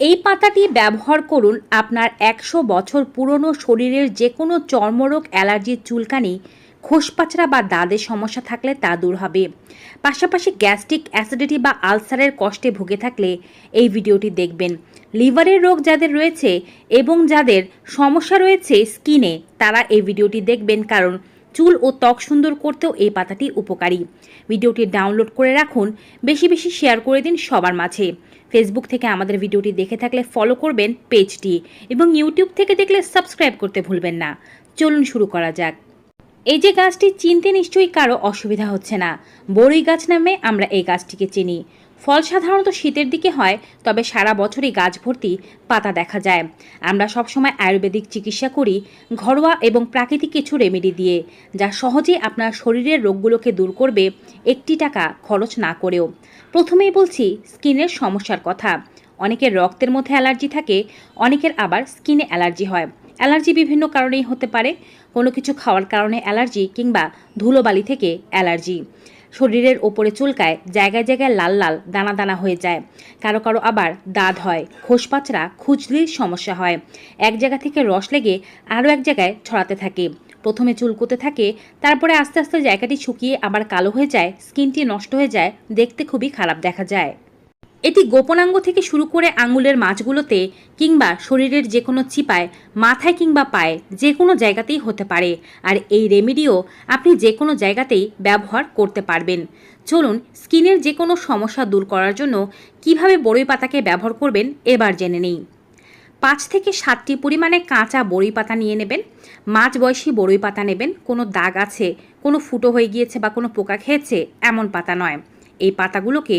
এই পাতাটি ব্যবহার করুন আপনার একশো বছর পুরনো শরীরের যে কোনো চর্মরোগ অ্যালার্জির চুলকানি, খোসপাচড়া বা দাঁদের সমস্যা থাকলে তা দূর হবে। পাশাপাশি গ্যাস্ট্রিক অ্যাসিডিটি বা আলসারের কষ্টে ভুগে থাকলে এই ভিডিওটি দেখবেন। লিভারের রোগ যাদের রয়েছে এবং যাদের সমস্যা রয়েছে স্কিনে, তারা এই ভিডিওটি দেখবেন কারণ চুল ও ত্বক সুন্দর করতেও এই পাতাটি উপকারী। ভিডিওটি ডাউনলোড করে রাখুন, বেশি বেশি শেয়ার করে দিন সবার মাঝে। ফেসবুক থেকে আমাদের ভিডিওটি দেখে থাকলে ফলো করবেন পেজটি এবং ইউটিউব থেকে দেখলে সাবস্ক্রাইব করতে ভুলবেন না। চলুন শুরু করা যাক। এই যে গাছটি চিনতে নিশ্চয়ই কারও অসুবিধা হচ্ছে না। বড়ই গাছ নামে আমরা এই গাছটিকে চিনি। ফল সাধারণত শীতের দিকে হয়, তবে সারা বছরই গাছ ভর্তি পাতা দেখা যায়। আমরা সবসময় আয়ুর্বেদিক চিকিৎসা করি, ঘরোয়া এবং প্রাকৃতিক কিছু রেমেডি দিয়ে, যা সহজেই আপনার শরীরের রোগগুলোকে দূর করবে একটি টাকা খরচ না করেও। প্রথমেই বলছি, স্কিনের সমস্যার কথা। অনেকের রক্তের মধ্যে অ্যালার্জি থাকে, অনেকের আবার স্কিনে অ্যালার্জি হয়। অ্যালার্জি বিভিন্ন কারণেই হতে পারে, কোনো কিছু খাওয়ার কারণে অ্যালার্জি কিংবা ধুলোবালি থেকে অ্যালার্জি। শরীরের ওপরে চুলকায়, জায়গায় জায়গায় লাল লাল, দানা দানা হয়ে যায়। কারও কারও আবার দাঁত হয় খোসপাচড়া খুজলির সমস্যা হয়। এক জায়গা থেকে রস লেগে আরও এক জায়গায় ছড়াতে থাকে। প্রথমে চুলকোতে থাকে, তারপরে আস্তে আস্তে জায়গাটি শুকিয়ে আবার কালো হয়ে যায়, স্কিনটি নষ্ট হয়ে যায়, দেখতে খুবই খারাপ দেখা যায়। এটি গোপনাঙ্গ থেকে শুরু করে আঙুলের মাছগুলোতে কিংবা শরীরের যে কোনো চিপায় মাথায় কিংবা পায়ে যে কোনো জায়গাতেই হতে পারে। আর এই রেমেডিও আপনি যে কোনো জায়গাতেই ব্যবহার করতে পারবেন। চলুন স্কিনের যে কোনো সমস্যা দূর করার জন্য কীভাবে বড়ই পাতাকে ব্যবহার করবেন এবার জেনে নিই। পাঁচ থেকে সাতটি পরিমাণে কাঁচা বড়ই পাতা নিয়ে নেবেন। মাঝ বয়সী বড়ই পাতা নেবেন। কোনো দাগ আছে, কোনো ফুটো হয়ে গিয়েছে বা কোনো পোকা খেয়েছে, এমন পাতা নয়। এই পাতাগুলোকে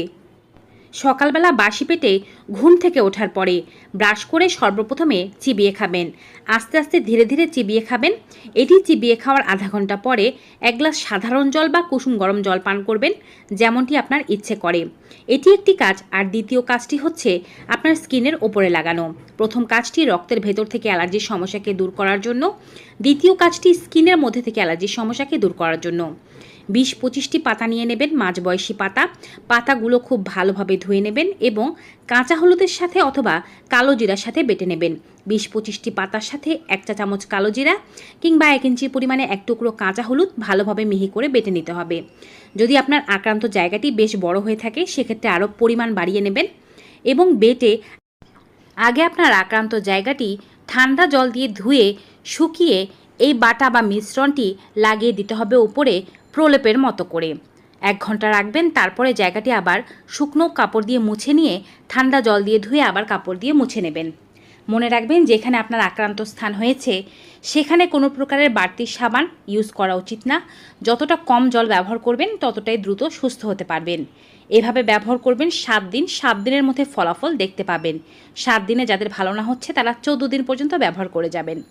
সকালবেলা বাসি পেটে ঘুম থেকে ওঠার পরে ব্রাশ করে সর্বপ্রথমে চিবিয়ে খাবেন। আস্তে আস্তে ধীরে ধীরে চিবিয়ে খাবেন। এটি চিবিয়ে খাওয়ার আধা ঘণ্টা পরে এক গ্লাস সাধারণ জল বা কুসুম গরম জল পান করবেন, যেমনটি আপনার ইচ্ছে করে। এটি একটি কাজ। আর দ্বিতীয় কাজটি হচ্ছে আপনার স্কিনের ওপরে লাগানো। প্রথম কাজটি রক্তের ভেতর থেকে অ্যালার্জির সমস্যাকে দূর করার জন্য। দ্বিতীয় কাজটি স্কিনের মধ্যে থেকে অ্যালার্জির সমস্যাকে দূর করার জন্য। বিশ পঁচিশটি পাতা নিয়ে নেবেন মাঝবয়সী পাতা। পাতাগুলো খুব ভালোভাবে ধুয়ে নেবেন এবং কাঁচা হলুদের সাথে অথবা কালো জিরার সাথে বেটে নেবেন। বিশ পঁচিশটি পাতার সাথে এক চা চামচ কালো জিরা কিংবা এক ইঞ্চি পরিমাণে এক টুকরো কাঁচা হলুদ ভালোভাবে মিহি করে বেটে নিতে হবে। যদি আপনার আক্রান্ত জায়গাটি বেশ বড় হয়ে থাকে, সেক্ষেত্রে আরও পরিমাণ বাড়িয়ে নেবেন এবং বেটে আগে আপনার আক্রান্ত জায়গাটি ঠান্ডা জল দিয়ে ধুয়ে শুকিয়ে এই বাটা বা মিশ্রণটি লাগিয়ে দিতে হবে উপরে প্রলেপের মতো করে। এক ঘণ্টা রাখবেন, তারপরে জায়গাটি আবার শুকনো কাপড় দিয়ে মুছে নিয়ে ঠান্ডা জল দিয়ে ধুয়ে আবার কাপড় দিয়ে মুছে নেবেন। মনে রাখবেন যেখানে আপনার আক্রান্ত স্থান হয়েছে, সেখানে কোনো প্রকারের বাড়তি সাবান ইউজ করা উচিত না। যতটা কম জল ব্যবহার করবেন, ততটাই দ্রুত সুস্থ হতে পারবেন। এভাবে ব্যবহার করবেন সাত দিন, সাত দিনের মধ্যে ফলাফল দেখতে পাবেন। সাত দিনে যাদের ভালো না হচ্ছে, তারা চৌদ্দ দিন পর্যন্ত ব্যবহার করে যাবেন।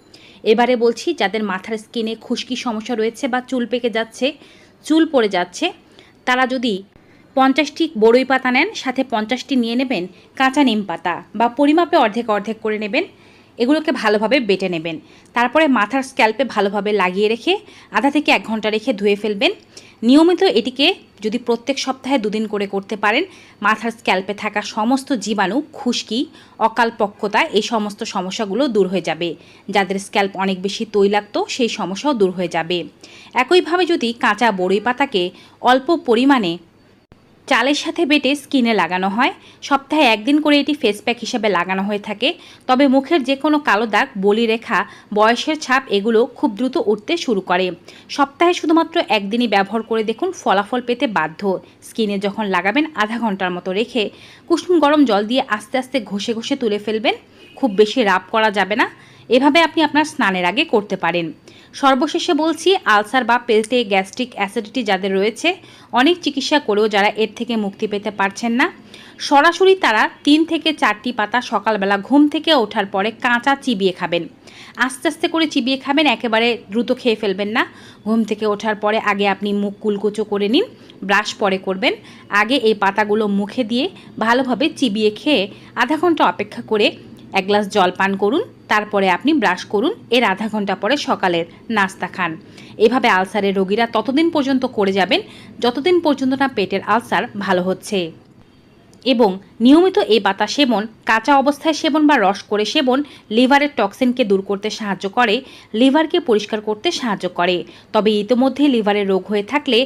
এবারে বলছি, যাদের মাথার স্কিনে খুশকি সমস্যা রয়েছে বা চুল পেকে যাচ্ছে, চুল পড়ে যাচ্ছে তারা যদি পঞ্চাশটি বড়ই পাতা নেন, সাথে পঞ্চাশটি নিয়ে নেবেন কাঁচা নিম পাতা বা পরিমাপে অর্ধেক অর্ধেক করে নেবেন এগুলোকে ভালোভাবে বেটে নেবেন। তারপরে মাথার স্ক্যাল্পে ভালোভাবে লাগিয়ে রেখে আধা থেকে এক ঘণ্টা রেখে ধুয়ে ফেলবেন। নিয়মিত এটিকে যদি প্রত্যেক সপ্তাহে দুদিন করে করতে পারেন, মাথার স্ক্যাল্পে থাকা সমস্ত জীবাণু, খুশকি, অকালপক্কতা, এই সমস্ত সমস্যাগুলো দূর হয়ে যাবে। যাদের স্ক্যাল্প অনেক বেশি তৈলাক্ত, সেই সমস্যাও দূর হয়ে যাবে। একইভাবে যদি কাঁচা বড়ই পাতাকে অল্প পরিমাণে চালের সাথে বেটে স্কিনে লাগানো হয়। সপ্তাহে একদিন করে এটি ফেস প্যাক হিসেবে লাগানো হয়ে থাকে। তবে মুখের যে কোনো কালো দাগ, বলি রেখা, বয়সের ছাপ এগুলো খুব দ্রুত উঠতে শুরু করে। সপ্তাহে শুধুমাত্র একদিনই ব্যবহার করে দেখুন ফলাফল পেতে বাধ্য। স্কিনে যখন লাগাবেন আধা ঘণ্টার মতো রেখে কুসুম গরম জল দিয়ে আস্তে আস্তে ঘষে ঘষে তুলে ফেলবেন। খুব বেশি রাপ করা যাবে না। এভাবে আপনি আপনার স্নানের আগে করতে পারেন। সর্বশেষে বলছি, আলসার বা পেল্টে গ্যাস্ট্রিক অ্যাসিডিটি যাদের রয়েছে, অনেক চিকিৎসা করেও যারা এর থেকে মুক্তি পেতে পারছেন না। সরাসরি তারা তিন থেকে চারটি পাতা সকালবেলা ঘুম থেকে ওঠার পরে কাঁচা চিবিয়ে খাবেন। আস্তে আস্তে করে চিবিয়ে খাবেন, একেবারে দ্রুত খেয়ে ফেলবেন না। ঘুম থেকে ওঠার পরে আগে আপনি মুখ কুলকুচো করে নিন, ব্রাশ পরে করবেন। আগে এই পাতাগুলো মুখে দিয়ে ভালোভাবে চিবিয়ে খেয়ে আধা ঘণ্টা অপেক্ষা করে এক গ্লাস জল পান করুন। তারপরে আপনি ব্রাশ করুন, এর আধা ঘণ্টা পরে সকালের নাস্তা খান। এভাবে আলসারের রোগীরা ততদিন পর্যন্ত করে যাবেন, যতদিন পর্যন্ত না পেটের আলসার ভালো হচ্ছে। এবং নিয়মিত এই পাতা সেবন, কাঁচা অবস্থায় সেবন বা রস করে সেবন লিভারের টক্সিনকে দূর করতে সাহায্য করে, লিভারকে পরিষ্কার করতে সাহায্য করে। তবে ইতিমধ্যে লিভারের রোগ হয়ে থাকলে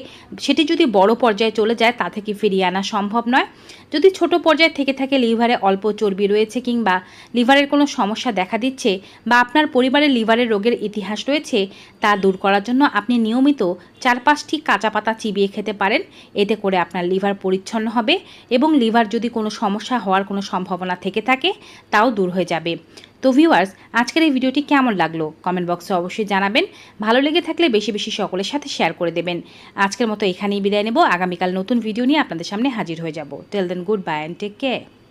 সেটি যদি বড় পর্যায়ে চলে যায়, তা থেকে ফিরিয়ে আনা সম্ভব নয়। যদি ছোট পর্যায়ে থেকে থাকে লিভারে অল্প চর্বি রয়েছে কিংবা লিভারের কোনো সমস্যা দেখা দিচ্ছে বা আপনার পরিবারের লিভারের রোগের ইতিহাস রয়েছে, তা দূর করার জন্য আপনি নিয়মিত চার পাঁচটি কাঁচা পাতা চিবিয়ে খেতে পারেন। এতে করে আপনার লিভার পরিচ্ছন্ন হবে এবং লিভার যদি কোনো সমস্যা হওয়ার কোনো সম্ভাবনা থেকে থাকে, তাও দূর হয়ে যাবে। তো ভিউয়ার্স আজকের এই ভিডিওটি কেমন লাগল? কমেন্ট বক্সে অবশ্যই জানাবেন। ভালো লেগে থাকলে বেশি বেশি সকলের সাথে শেয়ার করে দেবেন। আজকের মতো এখানেই বিদায় নেব। আগামীকাল নতুন ভিডিও নিয়ে আপনাদের সামনে হাজির হয়ে যাব। Till then goodbye and take care